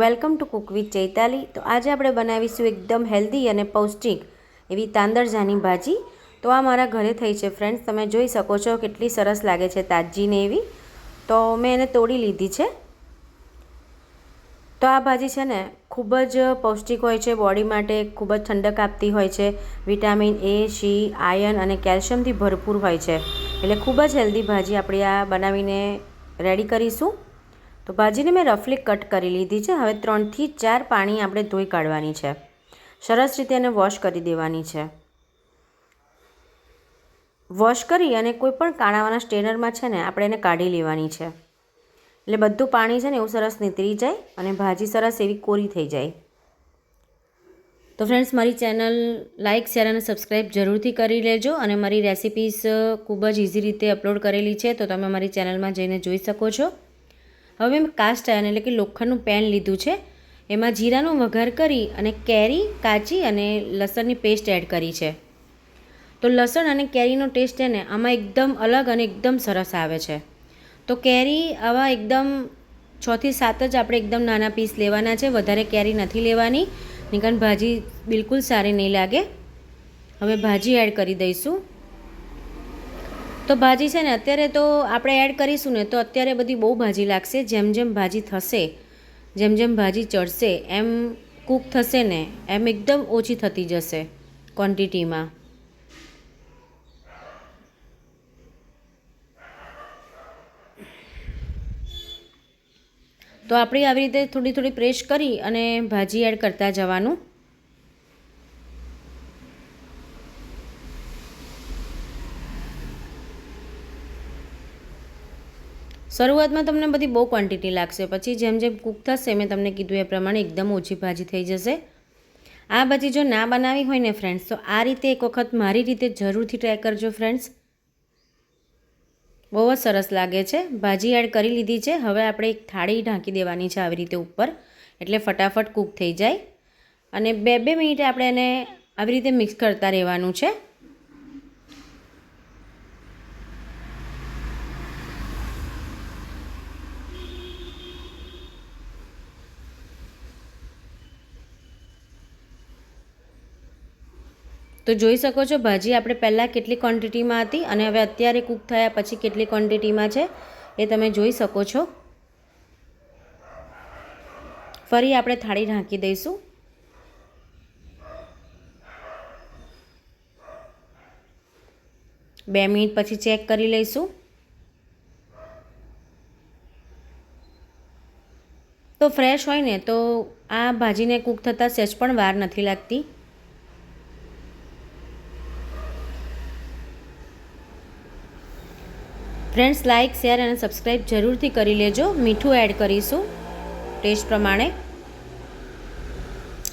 Welcome to cook with Chaitali. તો આજે આપણે બનાવીશું એકદમ હેલ્ધી અને પૌષ્ટિક એવી તાંદરજાની ભાજી. તો આ મારા ઘરે થઈ છે ફ્રેન્ડ્સ. તમે જોઈ શકો છો કેટલી સરસ લાગે છે તાજીને એવી. તો મેં એને તોડી લીધી છે. તો આ ભાજી છે ને ખૂબ જ પૌષ્ટિક હોય છે, બોડી માટે ખૂબ જ ઠંડક આપતી હોય છે. વિટામિન એ, સી આયર્ન અને કેલ્શિયમથી ભરપૂર હોય છે. એટલે ખૂબ જ હેલ્ધી ભાજી આપણે આ બનાવીને રેડી કરીશું. તો ભાજીને મેં રફલી કટ કરી લીધી છે. હવે ત્રણથી ચાર પાણી આપણે ધોઈ કાઢવાની છે. સરસ રીતે એને વોશ કરી દેવાની છે. વોશ કરી અને કોઈ પણ કાણાવાના સ્ટેનરમાં છે ને, આપણે એને કાઢી લેવાની છે. એટલે બધું પાણી છે ને એવું સરસ નીતરી જાય અને ભાજી સરસ એવી કોરી થઈ જાય. તો ફ્રેન્ડ્સ મારી ચેનલ લાઇક શેર અને સબસ્ક્રાઈબ જરૂરથી કરી લેજો અને મારી રેસિપીસ ખૂબ જ ઇઝી રીતે અપલોડ કરેલી છે. તો તમે મારી ચેનલમાં જઈને જોઈ શકો છો. હવે મેં કાસ્ટ આયર્ન એટલે કે લોખંડનું પેન લીધું છે. એમાં જીરાનો વઘાર કરી અને કેરી, કાચી અને લસણની પેસ્ટ એડ કરી છે. તો લસણ અને કેરીનો ટેસ્ટ છે ને, આમાં એકદમ અલગ અને એકદમ સરસ આવે છે. તો કેરી આવા એકદમ છથી સાત જ આપણે એકદમ નાના પીસ લેવાના છે, વધારે કેરી નથી લેવાની. નિકન ભાજી બિલકુલ સારી નહીં લાગે. હવે ભાજી એડ કરી દઈશું. તો ભાજી છે ને, અત્યારે તો આપણે એડ કરીશું ને, તો અત્યારે બધી બહુ ભાજી લાગશે. જેમ જેમ ભાજી થશે, જેમ જેમ ભાજી ચડશે, એમ કૂક થશે ને, એમ એકદમ ઓછી થતી જશે ક્વોન્ટિટીમાં તો આપણે આવી રીતે થોડી થોડી પ્રેસ કરી અને ભાજી એડ કરતા જવાનું. શરૂઆતમાં તમને બધી બહુ ક્વોન્ટિટી લાગશે. પછી જેમ જેમ કૂક થશે મેં તમને કીધું એ પ્રમાણે એકદમ ઓછી ભાજી થઈ જશે. આ ભાજી જો ના બનાવી હોય ને ફ્રેન્ડ્સ તો આ રીતે એક વખત મારી રીતે જરૂરથી ટ્રાય કરજો ફ્રેન્ડ્સ બહુ જ સરસ લાગે છે. ભાજી એડ કરી લીધી છે. હવે આપણે એક થાળી ઢાંકી દેવાની છે આવી રીતે ઉપર, એટલે ફટાફટ કૂક થઈ જાય. અને બે બે મિનિટે આપણે એને આવી રીતે મિક્સ કરતા રહેવાનું છે. તો જોઈ શકો છો, ભાજી આપણે પહેલાં કેટલી ક્વોન્ટિટીમાં હતી અને હવે અત્યારે કૂક થયા પછી કેટલી ક્વોન્ટિટીમાં છે, એ તમે જોઈ શકો છો. ફરી આપણે થાળી ઢાંકી દઈશું. બે મિનિટ પછી ચેક કરી લઈશું. તો ફ્રેશ હોય ને, તો આ ભાજીને કૂક થતાં સહેજ પણ વાર નથી લાગતી. ફ્રેન્ડ્સ લાઇક શેર અને સબસ્ક્રાઈબ જરૂરથી કરી લેજો. મીઠું એડ કરીશું. ટેસ્ટ પ્રમાણે.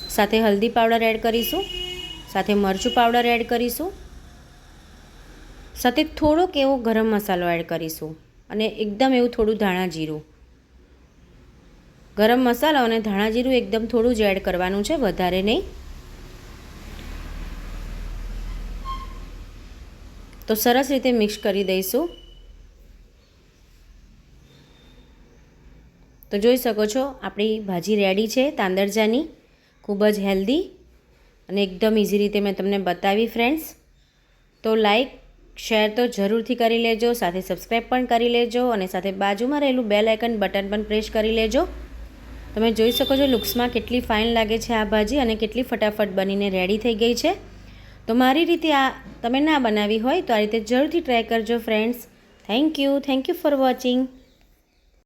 સાથે હલ્દી પાવડર એડ કરીશું. સાથે મરચું પાવડર એડ કરીશું. સાથે થોડોક એવો ગરમ મસાલો એડ કરીશું. અને એકદમ એવું થોડું ધાણા જીરું. ગરમ મસાલો અને ધાણા જીરું એકદમ થોડું જ એડ કરવાનું છે, વધારે નહીં. તો સરસ રીતે મિક્સ કરી દઈશું. તો જોઈ શકો છો, આપણી ભાજી રેડી છે, તાંદરજાની, ખૂબ જ હેલ્ધી અને એકદમ ઇઝી રીતે મેં તમને બતાવી ફ્રેન્ડ્સ તો લાઈક શેર તો જરૂરથી કરી લેજો, સાથે સબસ્ક્રાઈબ પણ કરી લેજો અને સાથે બાજુમાં રહેલું બેલ આઇકન બટન પણ પ્રેસ કરી લેજો. તમે જોઈ શકો છો લુક્સમાં કેટલી ફાઇન લાગે છે આ ભાજી અને કેટલી ફટાફટ બનીને રેડી થઈ ગઈ છે. તો મારી રીતે આ તમે ના બનાવી હોય તો આ રીતે જરૂરથી ટ્રાય કરજો friends thank you thank you for watching